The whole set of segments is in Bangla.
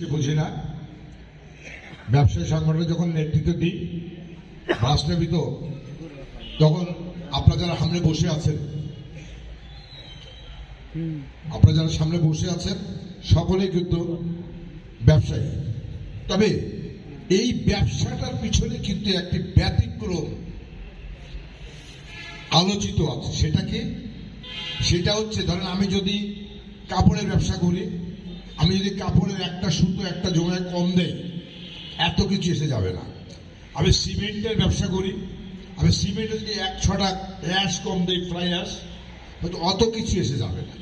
বুঝি না? ব্যবসায়ী সংগঠনে যখন নেতৃত্ব দিই, বাস্তবিত, তখন আপনারা যারা সামনে বসে আছেন, আপনারা যারা সামনে বসে আছেন, সকলেই কিন্তু ব্যবসায়ী। তবে এই ব্যবসাটার পিছনে কিন্তু একটি ব্যতিক্রম আলোচিত আছে। সেটাকে, সেটা হচ্ছে, ধরেন আমি যদি কাপড়ের ব্যবসা করি আমি যদি কাপড়ের একটা সুতো, একটা জোড়ায় কম দেই, এত কিছু এসে যাবে না। আমি সিমেন্টের ব্যবসা করি। আমি সিমেন্টে যদি এক ছটা অ্যাশ কম দেই, ফ্রাই অ্যাশ হয়তো অত কিছু এসে যাবে না।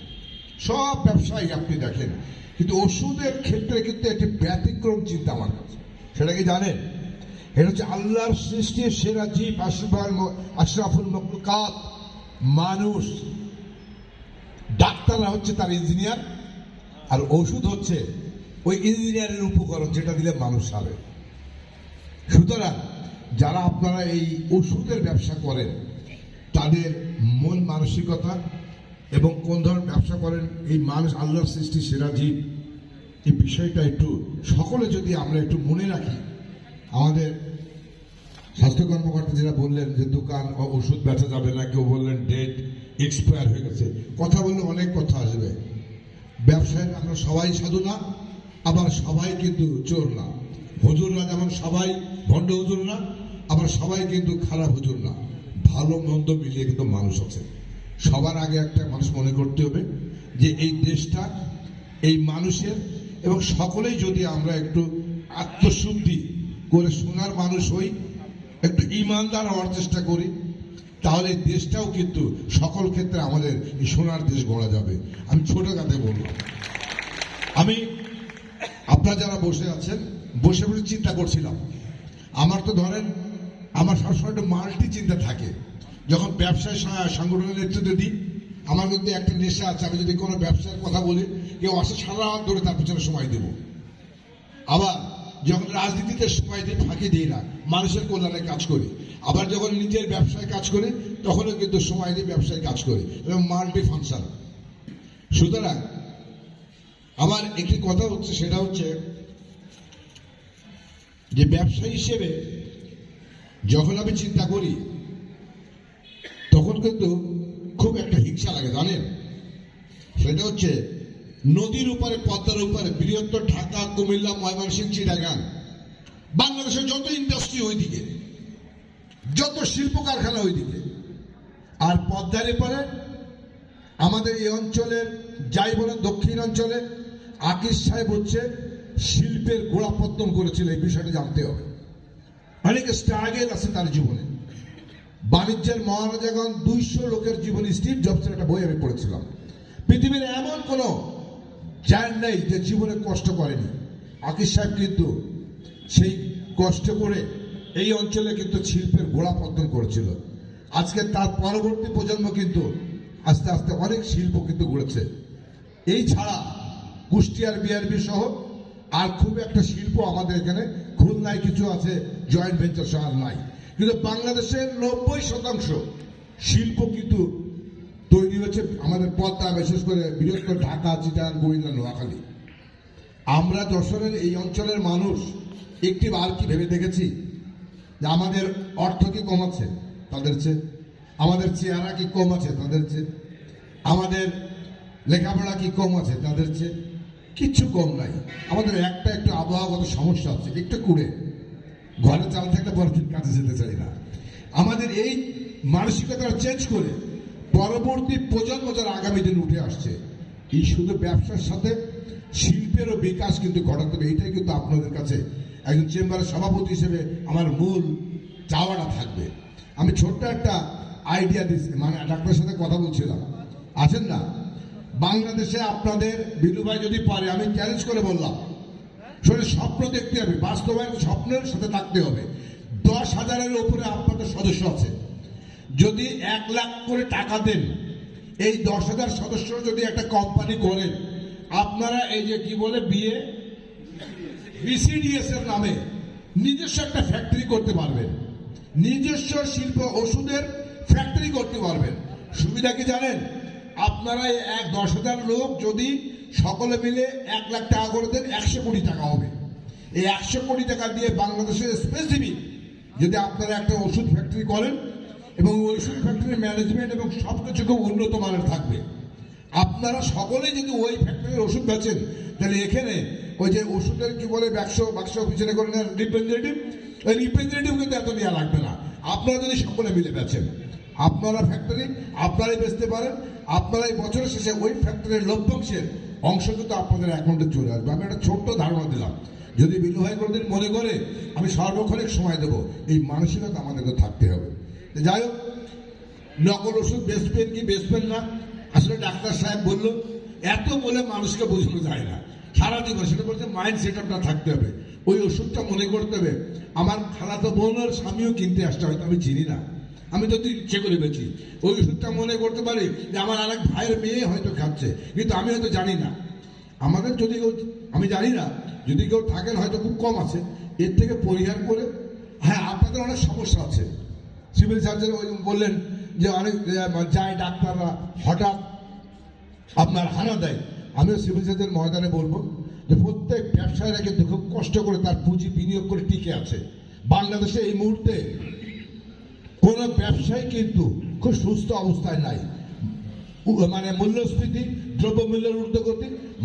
সব ব্যবসায়ী আপনি দেখেন, কিন্তু ওষুধের ক্ষেত্রে কিন্তু একটি ব্যতিক্রম চিন্তা আমার কাছে। সেটা কি জানেন? এটা হচ্ছে আল্লাহর সৃষ্টির সেরা জীব আশরাফুল আশরাফুল মকলুকাত মানুষ, ডাক্তাররা হচ্ছে তার ইঞ্জিনিয়ার। আর ওষুধ হচ্ছে ওই ইঞ্জিনিয়ারের উপকরণ যেটা দিলে মানুষ সারে। সুতরাং যারা আপনারা এই ওষুধের ব্যবসা করেন, তাদের মন মানসিকতা এবং কোন ধরনের ব্যবসা করেন, এই মানুষ আল্লাহর সৃষ্টি সেরা জীব। এই বিষয়টা একটু সকলে যদি আমরা একটু মনে রাখি, আমাদের স্বাস্থ্য কর্মকর্তা যেটা বললেন যে দোকান ওষুধ বেচা যাবে না, কেউ বললেন ডেট এক্সপায়ার হয়ে গেছে। কথা বললে অনেক কথা আসবে আমরা সবাই সাধু না আবার সবাই কিন্তু চোর না হুজুররা যেমন সবাই ভণ্ড হুজুর না আবার সবাই কিন্তু খারাপ হুজুর না ভালো, মন্দ মিলিয়ে কিন্তু মানুষ আছে। সবার আগে একটা মানুষ মনে করতে হবে যে এই দেশটা, এই মানুষের, এবং সকলেই যদি আমরা একটু আত্মশুদ্ধি করে সোনার মানুষ হই, একটু ইমানদার হওয়ার চেষ্টা করি তাহলে দেশটাও কিন্তু সকল ক্ষেত্রে আমাদের এই সোনার দেশ গড়া যাবে। আমি ছোট কাতে বলব। আমি, আপনারা যারা বসে আছেন, বসে বসে চিন্তা করছিলাম। আমার তো ধরেন, আমার সবসময় একটু মাল্টি চিন্তা থাকে। যখন ব্যবসায় সংগঠনের নেতৃত্ব দিই, আমার কিন্তু একটা নেশা আছে, আমি যদি কোনো ব্যবসার কথা বলি কেউ আসে সারা ধরে তার পিছনে সময় দেবো। আবার যখন রাজনীতিতে সময় দিই, ফাঁকি দিই না, মানুষের কল্যাণে কাজ করি। আবার যখন নিজের ব্যবসায় কাজ করে, তখনও কিন্তু সময় দিয়ে ব্যবসায় কাজ করে এবং মাল্টি ফাংশন সুতরাং, আমার একটি কথা হচ্ছে, সেটা হচ্ছে যে ব্যবসা হিসেবে যখন আমি চিন্তা করি, তখন কিন্তু খুব একটা হিংসা লাগে, জানেন? সেটা হচ্ছে নদীর উপরে, পদ্মার উপরে, বৃহত্তর ঢাকা, কুমিল্লা, ময়মনসিংহ, চিটাগাং, বাংলাদেশের যত ইন্ডাস্ট্রি ওইদিকে। শিল্প কারখানা ওইদিকে। আর পদ্মার এপারে আমাদের এই অঞ্চলের, যাই বলেন দক্ষিণ অঞ্চলে আকিস সাহেব হচ্ছে শিল্পের গোড়াপত্তন করেছিল, এই বিষয়টা জানতে হবে। অনেক স্ট্রাগেল আছে তার জীবনে। বাণিজ্যের মহারাজাগণ দুইশো লোকের জীবনী স্টিভ জবসের একটা বই আমি পড়েছিলাম। পৃথিবীর এমন কোন জায়ান্ট নেই যে জীবনে কষ্ট করেনি। আকিস সাহেব কিন্তু সেই কষ্ট করে এই অঞ্চলে কিন্তু শিল্পের গোড়াপত্তন করেছিল। আজকে তার পরবর্তী প্রজন্ম কিন্তু আস্তে আস্তে অনেক শিল্প কিন্তু গড়েছে। এই ছাড়া কুষ্টিয়ার বিআরবি সহ আর খুব একটা শিল্প আমাদের এখানে খুলনায় কিছু আছে জয়েন্ট ভেঞ্চার সহ নাই। কিন্তু বাংলাদেশের নব্বই শতাংশ শিল্প কিন্তু তৈরি হচ্ছে আমাদের পদ্মা, বিশেষ করে বৃহত্তর ঢাকা চিটাং কুমিল্লা নোয়াখালী। আমরা যশোরের এই অঞ্চলের মানুষ একটি বার কি ভেবে দেখেছি? যে আমাদের অর্থ কি কম আছে? তাদের চেয়ে আমাদের চেহারা কি কম আছে? তাদের চেয়ে আমাদের লেখাপড়া কি কম আছে? তাদের চেয়ে কিচ্ছু কম নাই। আমাদের একটা একটু আবহাওয়াগত সমস্যা আছে একটু কুড়ে। ঘরে চাল থাকলে পরদিন কাজে যেতে চাই না। আমাদের এই মানসিকতা চেঞ্জ করে পরবর্তী প্রজন্ম যারা আগামী দিন উঠে আসছে। এই শুধু ব্যবসার সাথে শিল্পেরও বিকাশ কিন্তু ঘটাতে হবে এটাই কিন্তু আপনাদের কাছে একজন চেম্বারের সভাপতি হিসেবে আমার মূল চাওয়াটা থাকবে। আমি ছোট্ট একটা আইডিয়া দিচ্ছি মানে ডাক্তারের সাথে কথা বলছিলাম। আছেন না? বাংলাদেশে আপনাদের বিলু ভাই যদি পারে, আমি চ্যালেঞ্জ করে বললাম। শরীর স্বপ্ন দেখতে হবে, বাস্তবায়ন স্বপ্নের সাথে থাকতে হবে। দশ হাজারের উপরে আপনাদের সদস্য আছে। যদি এক লাখ করে টাকা দেন, এই দশ হাজার সদস্য যদি একটা কোম্পানি করেন, আপনারা এই যে কি বলে, বিয়ে বিসিডিএস এর নামে নিজস্ব একটা ফ্যাক্টরি করতে পারবেন। নিজস্ব শিল্প ওষুধের ফ্যাক্টরি করতে পারবেন। সুবিধা কি জানেন? আপনারা এক দশ হাজার লোক যদি সকলে মিলে এক লাখ টাকা করে দেন, একশো কোটি টাকা হবে। এই একশো কোটি টাকা দিয়ে বাংলাদেশের স্পেসিফিক যদি আপনারা একটা ওষুধ ফ্যাক্টরি করেন এবং ওষুধ ফ্যাক্টরির ম্যানেজমেন্ট এবং সব কিছু খুব উন্নত মানের থাকবে। আপনারা সকলেই যদি ওই ফ্যাক্টরির ওষুধ বেচেন, তাহলে এখানে ওই যে ওষুধের কি বলে ব্যবসা বাক্স পিছনে করে নেন রিপ্রেজেন্টেটিভ ওই রিপ্রেজেন্টেটিভ কিন্তু এত নেওয়া লাগবে না। আপনারা যদি সকলে মিলে বেচেন, আপনারা ফ্যাক্টরি আপনারাই বেচতে পারেন, আপনারাই বছরের শেষে ওই ফ্যাক্টরির লভ্যাংশের অংশ কিন্তু আপনাদের অ্যাকাউন্টে চলে আসবে। আমি একটা ছোট্ট ধারণা দিলাম। যদি বিলু ভাই কোনোদিন মনে করে, আমি সর্বক্ষণিক সময় দেবো, এই মানসিকতা আমাদেরকে থাকতে হবে। যাই হোক, নকল ওষুধ বেচবেন কি বেচবেন না? আসলে ডাক্তার সাহেব বলল, এত বলে মানুষকে বোঝানো যায় না। সারা জীবন সেটা বলছে মাইন্ড সেট আপটা থাকতে হবে। ওই ওষুধটা মনে করতে হবে। আমার খালাতো বোনের স্বামীও কিনতে আসতে হয়তো আমি চিনি না। আমি যদি ইচ্ছে করে বেছি ওই ওষুধটা মনে করতে পারি যে আমার আরেক ভাইয়ের মেয়ে হয়তো খাচ্ছে। কিন্তু আমি হয়তো জানি না। আমাদের যদি কেউ, আমি জানি না, যদি কেউ থাকেন হয়তো খুব কম আছে। এর থেকে পরিহার করে হ্যাঁ আপনাদের অনেক সমস্যা আছে। সিভিল সার্জন ওই বললেন যে অনেক যায় ডাক্তাররা হঠাৎ আপনার হানা দেয়। আমিও সিভিল সার্জন ময়দানে বলব যে প্রত্যেক ব্যবসায়ীরা কিন্তু খুব কষ্ট করে তার পুঁজি বিনিয়োগ করে টিকে আছে। বাংলাদেশে এই মুহূর্তে কোন ব্যবসায়ী কিন্তু খুব সুস্থ অবস্থায় নাই। মানে মূল্যস্ফীতি, দ্রব্যমূল্যের ঊর্ধ্বগতি